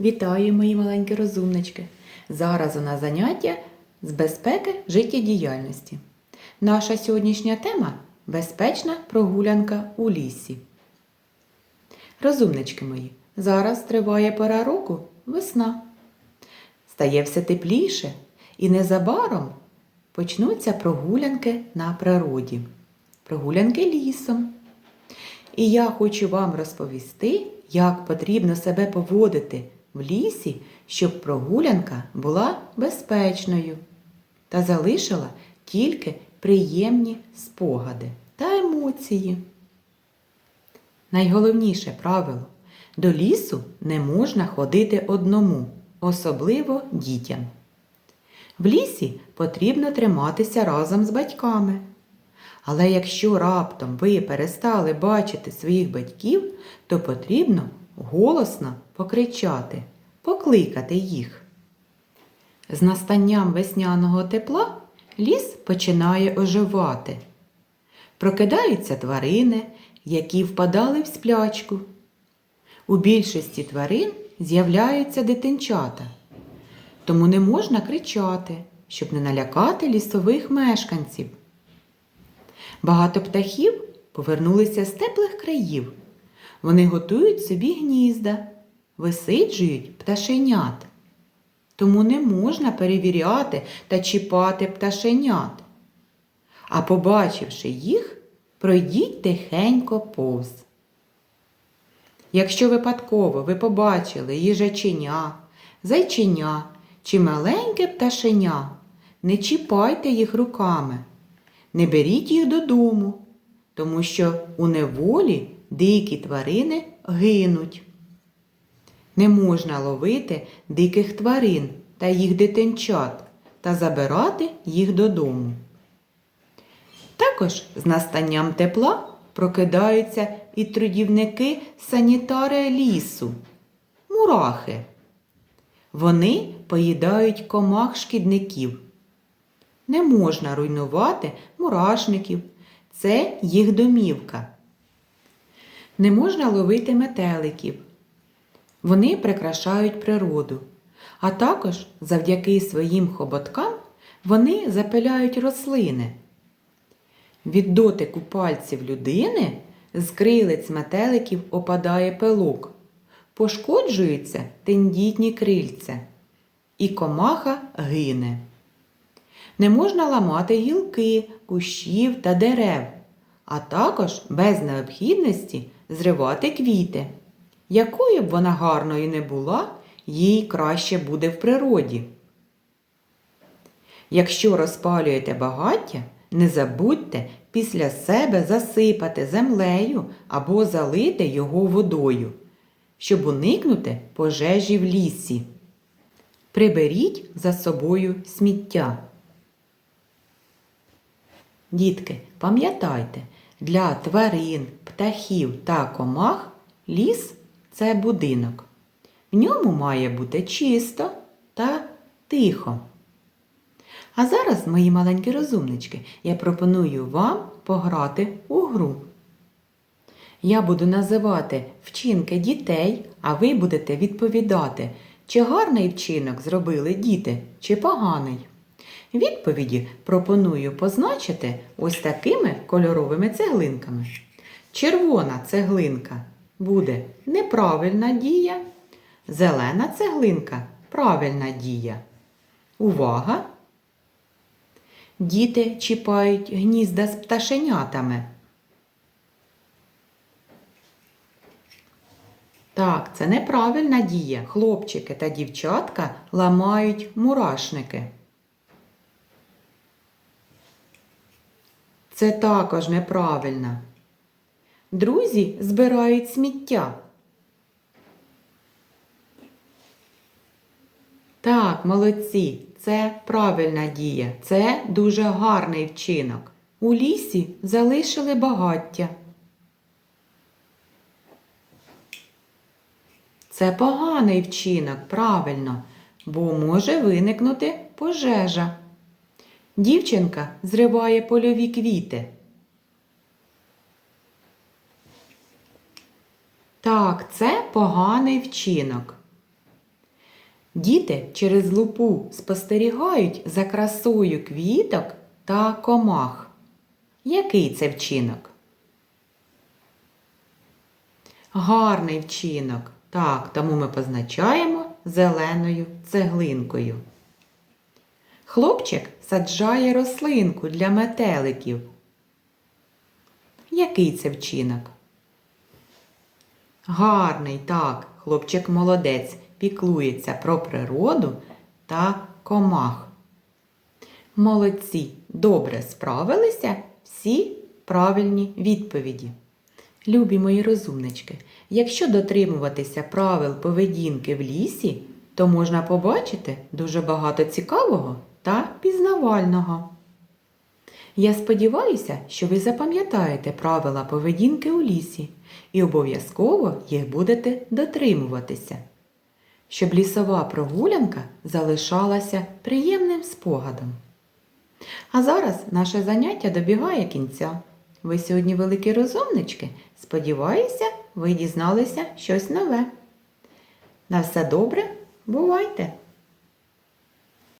Вітаю, мої маленькі розумнички! Зараз у нас заняття з безпеки життєдіяльності. Наша сьогоднішня тема безпечна прогулянка у лісі. Розумнички мої, зараз триває пора року весна. Стає все тепліше, і незабаром почнуться прогулянки на природі, прогулянки лісом. І я хочу вам розповісти, як потрібно себе поводити в лісі, щоб прогулянка була безпечною та залишила тільки приємні спогади та емоції. Найголовніше правило до лісу не можна ходити одному, особливо дітям. В лісі потрібно триматися разом з батьками. Але якщо раптом ви перестали бачити своїх батьків, то потрібно голосно покричати, покликати їх. З настанням весняного тепла ліс починає оживати. Прокидаються тварини, які впадали в сплячку. У більшості тварин з'являються дитинчата, тому не можна кричати, щоб не налякати лісових мешканців. Багато птахів повернулися з теплих країв. Вони готують собі гнізда, висиджують пташенят. Тому не можна перевіряти та чіпати пташенят. А побачивши їх, пройдіть тихенько повз. Якщо випадково ви побачили їжаченя, зайченя чи маленьке пташеня, не чіпайте їх руками. Не беріть їх додому, тому що у неволі дикі тварини гинуть. Не можна ловити диких тварин та їх дитинчат та забирати їх додому. Також з настанням тепла прокидаються і трудівники санітари лісу, мурахи. Вони поїдають комах шкідників. Не можна руйнувати мурашників, це їх домівка. Не можна ловити метеликів. Вони прикрашають природу, а також завдяки своїм хоботкам вони запиляють рослини. Від дотику пальців людини з крилець метеликів опадає пилок, пошкоджуються тендітні крильця, і комаха гине. Не можна ламати гілки, кущів та дерев, а також без необхідності зривати квіти. Якою б вона гарною не була, їй краще буде в природі. Якщо розпалюєте багаття, не забудьте після себе засипати землею або залити його водою, щоб уникнути пожежі в лісі. Приберіть за собою сміття. Дітки, пам'ятайте, для тварин, птахів та комах ліс це будинок. В ньому має бути чисто та тихо. А зараз, мої маленькі розумнички, я пропоную вам пограти у гру. Я буду називати вчинки дітей, а ви будете відповідати, чи гарний вчинок зробили діти, чи поганий. Відповіді пропоную позначити ось такими кольоровими цеглинками. Червона цеглинка буде неправильна дія, зелена цеглинка правильна дія. Увага! Діти чіпають гнізда з пташенятами. Так, це неправильна дія. Хлопчики та дівчатка ламають мурашники. Це також неправильно. Друзі збирають сміття. Так, молодці, це правильна дія, це дуже гарний вчинок. У лісі залишили багаття. Це поганий вчинок, правильно, бо може виникнути пожежа. Дівчинка зриває польові квіти. Так, це поганий вчинок. Діти через лупу спостерігають за красою квіток та комах. Який це вчинок? Гарний вчинок. Так, тому ми позначаємо зеленою цеглинкою. Хлопчик саджає рослинку для метеликів. Який це вчинок? Гарний, так, хлопчик молодець, піклується про природу та комах. Молодці, добре справилися всі правильні відповіді. Любі мої розумнички, якщо дотримуватися правил поведінки в лісі, то можна побачити дуже багато цікавого та пізнавального. Я сподіваюся, що ви запам'ятаєте правила поведінки у лісі і обов'язково їх будете дотримуватися, щоб лісова прогулянка залишалася приємним спогадом. А зараз наше заняття добігає кінця. Ви сьогодні великі розумнички. Сподіваюся, ви дізналися щось нове. На все добре, бувайте!